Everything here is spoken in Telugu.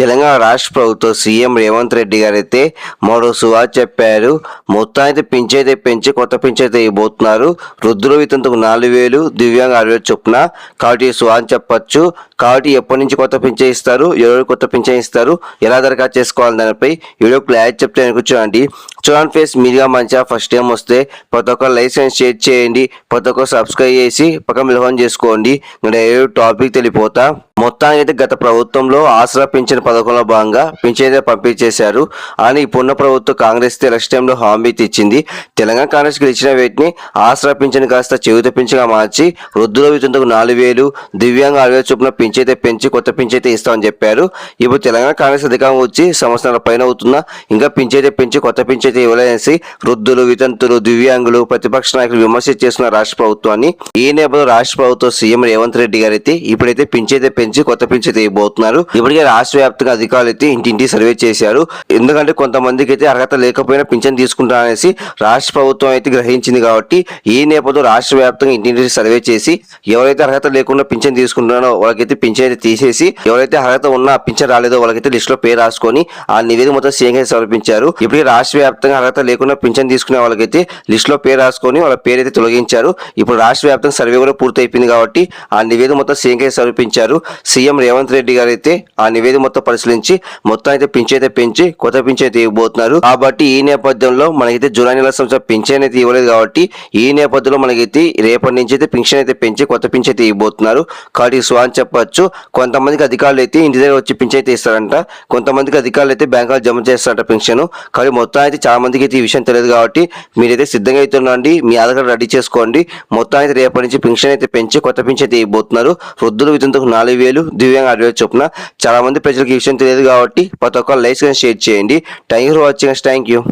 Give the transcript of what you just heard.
తెలంగాణ రాష్ట్ర ప్రభుత్వం సీఎం రేవంత్ రెడ్డి గారు అయితే మరో సువా చెప్పారు. మొత్తం అయితే పింఛైతే పెంచి కొత్త పెంచైతే ఇవ్వబోతున్నారు. వృద్ధుల వితంతకు నాలుగు వేలు దివ్యాంగ అరవై వేలు చొప్పున కాబట్టి ఈ చెప్పచ్చు. కాబట్టి ఎప్పటి నుంచి కొత్త పెంచే ఇస్తారు? ఎవరు కొత్త పెంచే ఇస్తారు? ఎలా దరఖాస్తు చేసుకోవాలి దానిపై? వీడియో క్లారిటీ చెప్తే కూర్చోండి చూడండి ఫేస్ మీరుగా మంచిగా ఫస్ట్ టైం వస్తే ప్రతి ఒక్క లైసెన్స్ షేర్ చేయండి. ప్రతి ఒక్క సబ్స్క్రైబ్ చేసి పక్కన మిలహం చేసుకోండి. నేను ఏ టాపిక్ తెలిపోతా మొత్తానికి అయితే గత ప్రభుత్వంలో ఆసరా పింఛన్ పథకంలో భాగంగా పింఛన్ అయితే పంపించేశారు. అని ఇప్పుడున్న ప్రభుత్వం కాంగ్రెస్ ఎలక్షన్ టైంలో హామీ తెచ్చింది తెలంగాణ కాంగ్రెస్ గెలిచిన వీటిని ఆసరా పింఛన్ కాస్త చెవిత పింఛగా మార్చి వృద్ధుల వితంతకు నాలుగు వేలు దివ్యాంగ ఆరు వేలు చొప్పున పింఛైతే పెంచి కొత్త పింఛైతే ఇస్తామని చెప్పారు. ఇప్పుడు తెలంగాణ కాంగ్రెస్ అధికారం వచ్చి సంవత్సరాల పైన అవుతున్నా ఇంకా పింఛైతే పెంచి కొత్త పింఛైతే ఇవ్వలేసి వృద్ధులు వితంతులు దివ్యాంగులు ప్రతిపక్ష నాయకులు విమర్శ చేస్తున్న రాష్ట్ర ప్రభుత్వాన్ని ఈ నేపథ్యంలో రాష్ట్ర ప్రభుత్వం సీఎం రేవంత్ రెడ్డి గారైతే ఇప్పుడైతే పింఛైతే పెంచి పెంచి కొత్త పింఛన్ తీయబోతున్నారు. ఇప్పటికే రాష్ట్ర వ్యాప్తంగా అధికారులు అయితే ఇంటింటి సర్వే చేశారు. ఎందుకంటే కొంతమందికి అయితే అర్హత లేకపోయినా పింఛన్ తీసుకుంటారనేసి రాష్ట్ర ప్రభుత్వం అయితే గ్రహించింది కాబట్టి ఈ నేపథ్యంలో రాష్ట్ర వ్యాప్తంగా ఇంటింటి సర్వే చేసి ఎవరైతే అర్హత లేకుండా పింఛన్ తీసుకుంటున్నారో వాళ్ళకైతే పింఛన్ అయితే తీసేసి ఎవరైతే అర్హత ఉన్నా పింఛన్ రాలేదో వాళ్ళకైతే లిస్ట్లో పేరు రాసుకొని ఆ నివేదిక మొత్తం సీఎం సమర్పించారు. ఇప్పటికే రాష్ట్ర వ్యాప్తంగా అర్హత లేకుండా పింఛన్ తీసుకునే వాళ్ళకైతే లిస్ట్లో పేరు రాసుకొని వాళ్ళ పేరు అయితే తొలగించారు. ఇప్పుడు రాష్ట్ర వ్యాప్తంగా సర్వే కూడా పూర్తి అయిపోయింది కాబట్టి ఆ నివేదిక మొత్తం సీఎం సమర్పించారు. సీఎం రేవంత్ రెడ్డి గారు అయితే ఆ నివేదిక మొత్తం పరిశీలించి మొత్తం అయితే పింఛన్ అయితే పెంచి కొత్త పింఛన్ అయితే ఇవ్వబోతున్నారు. కాబట్టి ఈ నేపథ్యంలో మనకైతే జూలై నెల సంవత్సరం పింఛన్ అయితే ఇవ్వలేదు కాబట్టి ఈ నేపథ్యంలో మనకైతే రేపటి నుంచి అయితే పింఛన్ అయితే పెంచి కొత్త పింఛన్ అయితే ఇవ్వబోతున్నారు. కాబట్టి సో అని చెప్పొచ్చు. కొంతమందికి అధికారులు అయితే ఇంటి దగ్గర వచ్చి పింఛన్ అయితే ఇస్తారంట. కొంతమందికి అధికారులు అయితే బ్యాంకులు జమ చేస్తారంట పెన్షన్ కానీ మొత్తం అయితే చాలా మందికి అయితే ఈ విషయం తెలియదు కాబట్టి మీరైతే సిద్ధంగా అయితే ఉండండి మీ ఆధార్ కార్డు రెడీ చేసుకోండి. మొత్తం అయితే రేపటి నుంచి పెన్షన్ అయితే పెంచి కొత్త పెన్షన్ అయితే ఇవ్వబోతున్నారు. వృద్ధులు వితంతకు నాలుగు వేలు దివ్యాంగ అడ్వైజ్ చొప్పున. చాలా మంది ప్రజలకు ఈ విషయం తెలియదు కాబట్టి ప్రతి ఒక్కరు లైక్స్ షేర్ చేయండి. Thank you for watching. Thank you.